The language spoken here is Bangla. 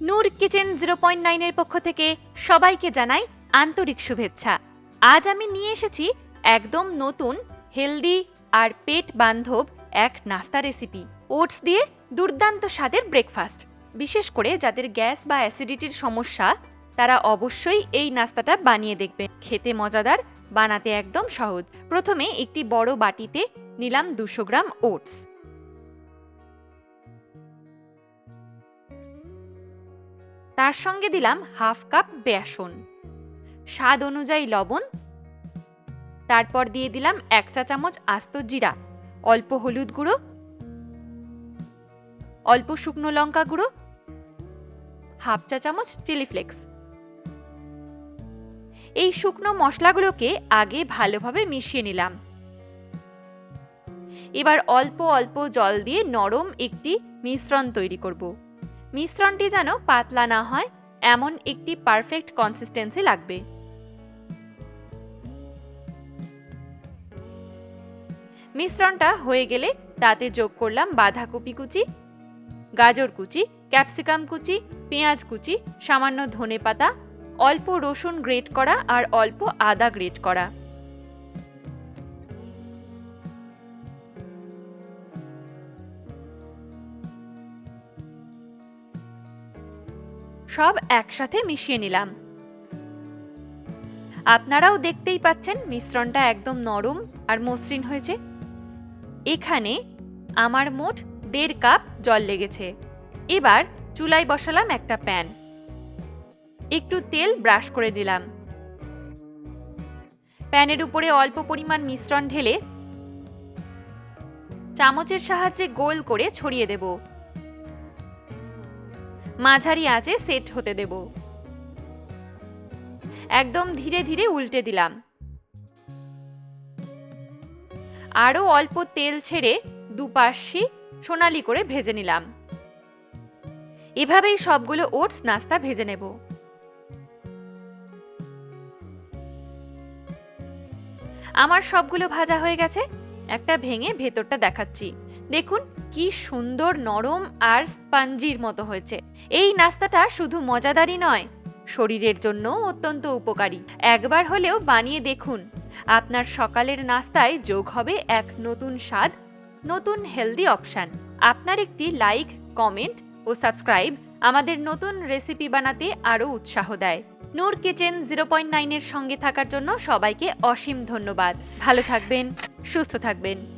নূর কিচেন জিরো পয়েন্ট নাইনের পক্ষ থেকে সবাইকে জানাই আন্তরিক শুভেচ্ছা। আজ আমি নিয়ে এসেছি একদম নতুন, হেলদি আর পেট বান্ধব এক নাস্তা রেসিপি। ওটস দিয়ে দুর্দান্ত স্বাদের ব্রেকফাস্ট। বিশেষ করে যাদের গ্যাস বা অ্যাসিডিটির সমস্যা, তারা অবশ্যই এই নাস্তাটা বানিয়ে দেখবেন। খেতে মজাদার, বানাতে একদম সহজ। প্রথমে একটি বড় বাটিতে নিলাম দুশো গ্রাম ওটস। তার সঙ্গে দিলাম হাফ কাপ বেসন। স্বাদ অনুযায়ী লবণ। তারপর দিয়ে দিলাম এক চা চামচ আস্ত জিরা, অল্প হলুদ গুঁড়ো, অল্প শুকনো লঙ্কা গুঁড়ো, হাফ চা চামচ চিলি ফ্লেক্স। এই শুকনো মশলাগুলোকে আগে ভালোভাবে মিশিয়ে নিলাম। এবার অল্প অল্প জল দিয়ে নরম একটি মিশ্রণ তৈরি করব। মিশ্রণটি যেন পাতলা না হয়, এমন একটি পারফেক্ট কনসিস্টেন্সি লাগবে। মিশ্রণটা হয়ে গেলে তাতে যোগ করলাম বাঁধাকপি কুচি, গাজর কুচি ক্যাপসিকাম কুচি, পেঁয়াজ কুচি, সামান্য ধনে পাতা অল্প রসুন গ্রেট করা আর অল্প আদা গ্রেট করা। সব একসাথে মিশিয়ে নিলাম। আপনারাও দেখতেই পাচ্ছেন মিশ্রণটা একদম নরম আর মসৃণ হয়েছে। এখানে আমার মোট দেড় কাপ জল লেগেছে। এবার চুলায় বসালাম একটা প্যান। একটু তেল ব্রাশ করে দিলাম। প্যানের উপরে অল্প পরিমাণ মিশ্রণ ঢেলে চামচের সাহায্যে গোল করে ছড়িয়ে দেব। মাঝারি আঁচে সেট হতে দেব। একদম ধীরে ধীরে উল্টে দিলাম। আরও অল্প তেল ছেড়ে দুপাশি সোনালি করে ভেজে নিলাম। এভাবেই সবগুলো ওটস নাস্তা ভেজে নেব। আমার সবগুলো ভাজা হয়ে গেছে। একটা ভেঙে ভেতরটা দেখাচ্ছি। দেখুন কি সুন্দর নরম আর স্পঞ্জির মতো হয়েছে। এই নাস্তাটা শুধু মজাদারই নয়, শরীরের জন্য অত্যন্ত উপকারী। একবার হলেও বানিয়ে দেখুন। আপনার সকালের নাস্তায় যোগ হবে এক নতুন স্বাদ, নতুন হেলদি অপশান। আপনার একটি লাইক, কমেন্ট ও সাবস্ক্রাইব আমাদের নতুন রেসিপি বানাতে আরও উৎসাহ দেয়। নূর কিচেন জিরো পয়েন্ট নাইনের সঙ্গে থাকার জন্য সবাইকে অসীম ধন্যবাদ। ভালো থাকবেন, সুস্থ থাকবেন।